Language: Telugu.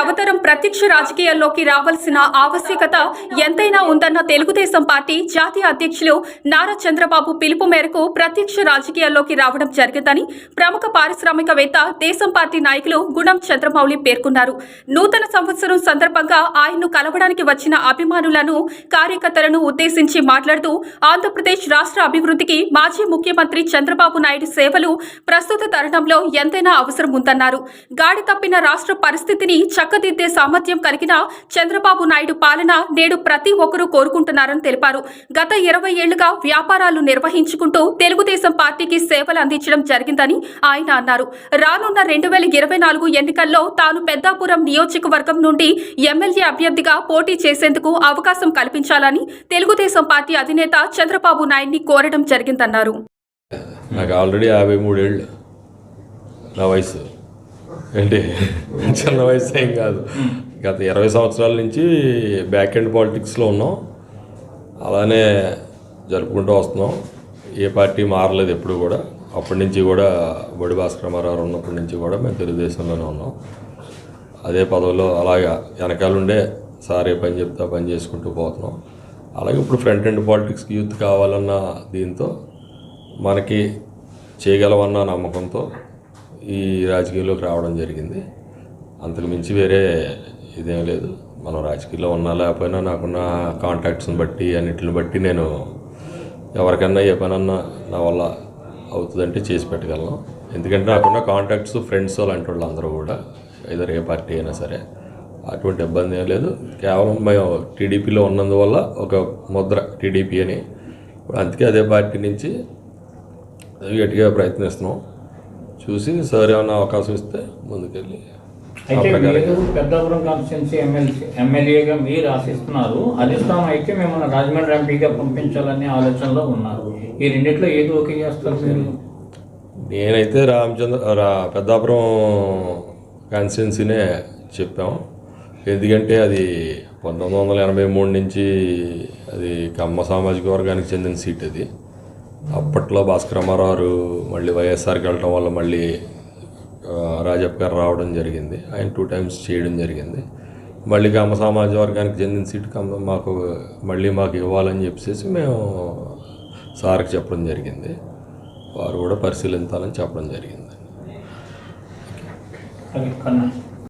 నవతరం ప్రత్యక్ష రాజకీయాల్లోకి రావాల్సిన ఆవశ్యకత ఎంతైనా ఉందన్న తెలుగుదేశం పార్టీ జాతీయ అధ్యక్షులు నారా చంద్రబాబు పిలుపు మేరకు ప్రత్యక్ష రాజకీయాల్లోకి రావడం జరిగిందని ప్రముఖ పారిశ్రామికవేత్త దేశం పార్టీ నాయకులు గుణం చంద్రమౌళి పేర్కొన్నారు. నూతన సంవత్సరం సందర్భంగా ఆయన్ను కలవడానికి వచ్చిన అభిమానులను కార్యకర్తలను ఉద్దేశించి మాట్లాడుతూ ఆంధ్రప్రదేశ్ రాష్ట్ర అభివృద్ధికి మాజీ ముఖ్యమంత్రి చంద్రబాబు నాయుడు సేవలు ప్రస్తుత తరుణంలో ఎంతైనా అవసరం ఉందన్నారు గాడి తప్పిన రాష్ట్ర పరిస్థితిని చక్క చక్కదిద్దే సామర్థ్యం కలిగిన చంద్రబాబు నాయుడు పాలన నేడు ప్రతి ఒక్కరూ కోరుకుంటున్నారని తెలిపారు. గత ఇరవై ఏళ్ళుగా వ్యాపారాలు నిర్వహించుకుంటూ తెలుగుదేశం పార్టీకి సేవలు అందించడం జరిగిందని ఆయన అన్నారు. రానున్న రెండు వేల ఇరవై నాలుగు ఎన్నికల్లో తాను పెద్దాపురం నియోజకవర్గం నుండి ఎమ్మెల్యే అభ్యర్థిగా పోటీ చేసేందుకు అవకాశం కల్పించాలని తెలుగుదేశం పార్టీ అధినేత చంద్రబాబు నాయుడిని కోరడం జరిగిందన్నారు. నాకు ఆల్రెడీ యాభై మూడేళ్ళు నా వయసు. ఏంటి? చిన్న వయసు ఏం కాదు. గత ఇరవై సంవత్సరాల నుంచి బ్యాక్ ఎండ్ పాలిటిక్స్లో ఉన్నాం. అలానే జరుపుకుంటూ వస్తున్నాం. ఏ పార్టీ మారలేదు ఎప్పుడు కూడా. అప్పటి నుంచి కూడా బొడి భాస్కర్ రామారావు ఉన్నప్పటి నుంచి కూడా మేము తెలుగుదేశంలోనే ఉన్నాం. అదే పదవిలో అలాగా వెనకాలండే సారే పని చెప్తా పని చేసుకుంటూ పోతున్నాం. అలాగే ఇప్పుడు ఫ్రంట్ ఎండ్ పాలిటిక్స్కి యూత్ కావాలన్న దీంతో మనకి చేయగలమన్న నమ్మకంతో ఈ రాజకీయాల్లోకి రావడం జరిగింది. అంతకు మించి వేరే ఇదేం లేదు. మనం రాజకీయాల్లో ఉన్నా లేకపోయినా నాకున్న కాంటాక్ట్స్ని బట్టి అన్నిటిని బట్టి నేను ఎవరికన్నా ఏ పనన్నా నా వల్ల అవుతుందంటే చేసి పెట్టగలను. ఎందుకంటే నాకున్న కాంటాక్ట్స్ ఫ్రెండ్స్ అలాంటి వాళ్ళు అందరూ కూడా ఇద్దరు ఏ పార్టీ అయినా సరే అటువంటి ఇబ్బంది ఏం లేదు. కేవలం మేము టీడీపీలో ఉన్నందువల్ల ఒక ముద్ర టీడీపీ అని. అందుకే అదే పార్టీ నుంచి గట్టిగా ప్రయత్నిస్తున్నాం. చూసి సార్ ఏమైనా అవకాశం ఇస్తే ముందుకెళ్ళి అయితే మీరు పెద్దాపురం కాన్స్టిట్యున్సీ ఎమ్మెల్సీ ఎమ్మెల్యేగా మీరు ఆశిస్తున్నారు. అధిష్టానం అయితే మిమ్మల్ని రాజమండ్రి ఎంపీగా పంపించాలనే ఆలోచనలో ఉన్నారు. ఈ రెండిట్లో ఏది ఓకే చేస్తారు మీరు? నేనైతే రామచంద్ర రా పెద్దాపురం కాన్స్టిట్యున్సీనే చెప్పాం. ఎందుకంటే అది పంతొమ్మిది వందల ఎనభై మూడు నుంచి అది కమ్మ సామాజిక వర్గానికి చెందిన సీట్ అది. అప్పట్లో భాస్కర్ రామారావు మళ్ళీ వైఎస్ఆర్కి వెళ్ళటం వల్ల మళ్ళీ రాజప్ప గారు రావడం జరిగింది. ఆయన టూ టైమ్స్ చేయడం జరిగింది. మళ్ళీ కమ్మ సమాజ వర్గానికి చెందిన సీట్ కమ్మ మాకు మళ్ళీ మాకు ఇవ్వాలని చెప్పేసి మేము సార్కి చెప్పడం జరిగింది. వారు కూడా పరిశీలించాలని చెప్పడం జరిగింది. కన్నా.